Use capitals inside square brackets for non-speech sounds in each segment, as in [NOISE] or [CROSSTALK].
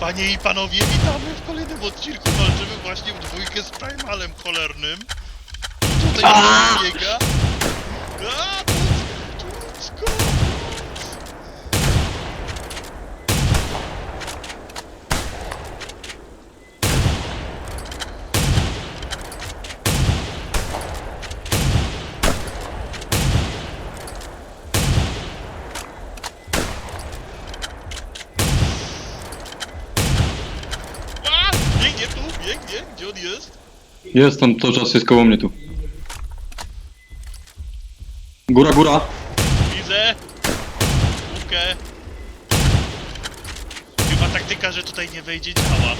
Panie i panowie, witamy w kolejnym odcinku. Walczymy właśnie w dwójkę z Primalem cholernym. Tutaj biega. A, Tucko! A, biegnie tu, biegnie. Gdzie on jest? Jest tam cały czas, jest koło mnie tu. Góra, góra. Widzę. Łupkę. Chyba taktyka, że tutaj nie wejdzie działa.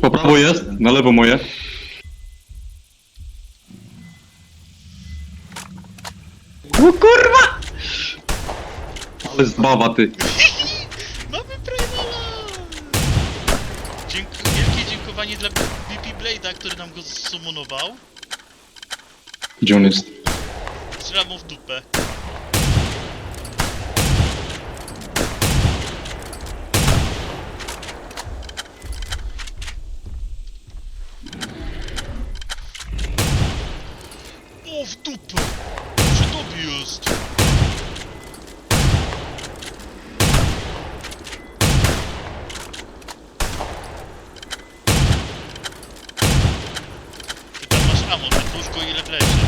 Po prawo jest, na lewo moje. O kurwa! Ale zbawa ty. [LAUGHS] Mamy Primala! Dzięk wielkie dziękowanie dla BP Blade'a, który nam go zsumunował. Gdzie on jest? Strzelam mu w dupę. O, w dupę! Przy tobie jest! Ty tam masz ammo, to tłóż go ile wlezie.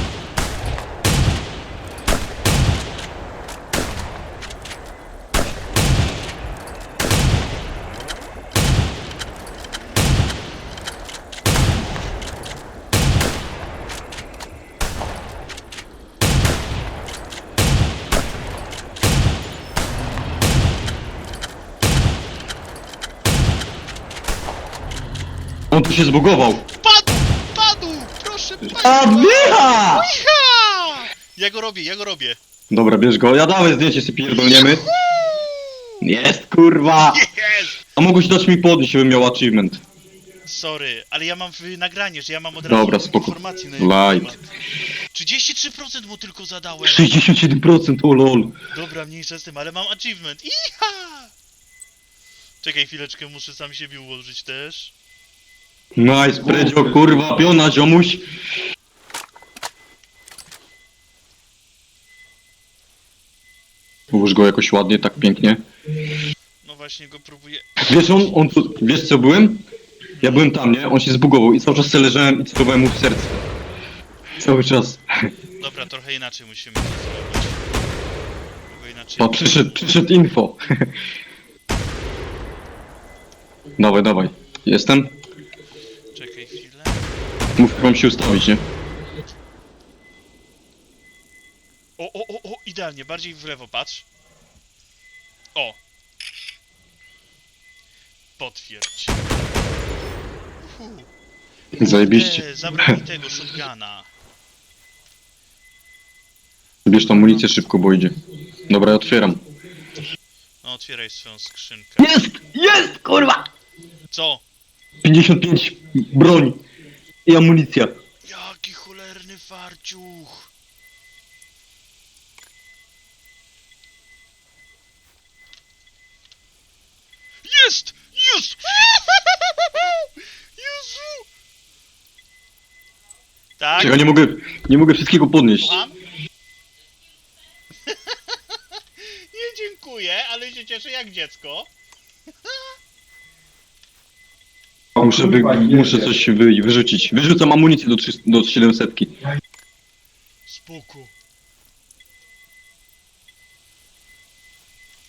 On tu się zbugował. Padł! Padł! Proszę A, państwa! dycha! Iha! Ja go robię, ja go robię. Dobra, bierz go. Ja dawaj zdjęcie sobie pierdolniemy. Jest, kurwa! Jest! A mogłeś dać mi podnieść, żebym miał achievement. Sorry, ale ja mam w nagranie, że ja mam od razu Dobra, spoko. informacji na jego Light. temat. 33% mu tylko zadałem. 67%, o lol. Dobra, mniejsza z tym, ale mam achievement. Iha! Czekaj chwileczkę, muszę sam siebie ułożyć też. Nice, predzio, kurwa, piona, ziomuś. Ułóż go jakoś ładnie, tak pięknie. No właśnie go próbuję. Wiesz, on, on tu, wiesz co byłem? Ja byłem tam, nie? On się zbugował i cały czas sobie leżałem i celowałem mu w serce. Cały czas. Dobra, trochę inaczej musimy to zrobić. Trochę inaczej. O, przyszedł, przyszedł info. [LAUGHS] dawaj, dawaj. Jestem? Mam się ustawić, nie? O, o, o, o, idealnie, bardziej w lewo patrz. O. Potwierdź. Fu. [LAUGHS] Zajebiście. Kurde, Zabrał mi tego shotguna. Bierz tą amunicję szybko, bo idzie. Dobra, ja otwieram. No, otwieraj swoją skrzynkę. Jest! Jest, kurwa! Co? 55 broń i amunicja. Jaki cholerny farciuch! Jest! Jest! [LAUGHS] Jezu! Tak? Czekaj, nie mogę, nie mogę wszystkiego podnieść. Słucham? [LAUGHS] Nie dziękuję, ale się cieszę jak dziecko. Muszę, wy, muszę coś wy, wyrzucić. Wyrzucam amunicję do, 300, do 700. Spoko.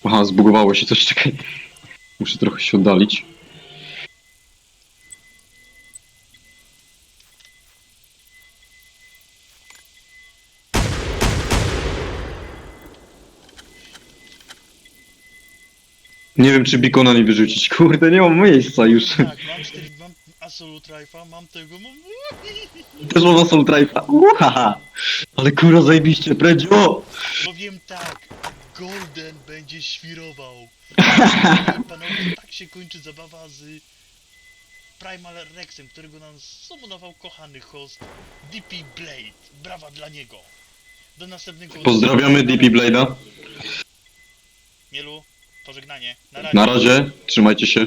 Aha, zbugowało się coś, [LAUGHS] czekaj. Muszę trochę się oddalić. Nie wiem, czy bikona nie wyrzucić. [LAUGHS] Kurde, nie mam miejsca już. Tak, mam 4, Rifle, mam tego, mam... Też mam Assault Rifle. Uhaha. Ale kurwa, zajebiście, predzio! Powiem tak, Golden będzie świrował. [LAUGHS] Panowie, tak się kończy zabawa z Primal Rexem, którego nam sumunował kochany host DP Blade. Brawa dla niego. Do następnego Pozdrawiamy DP Blade'a. Mielu, pożegnanie. Na razie. Na razie, trzymajcie się.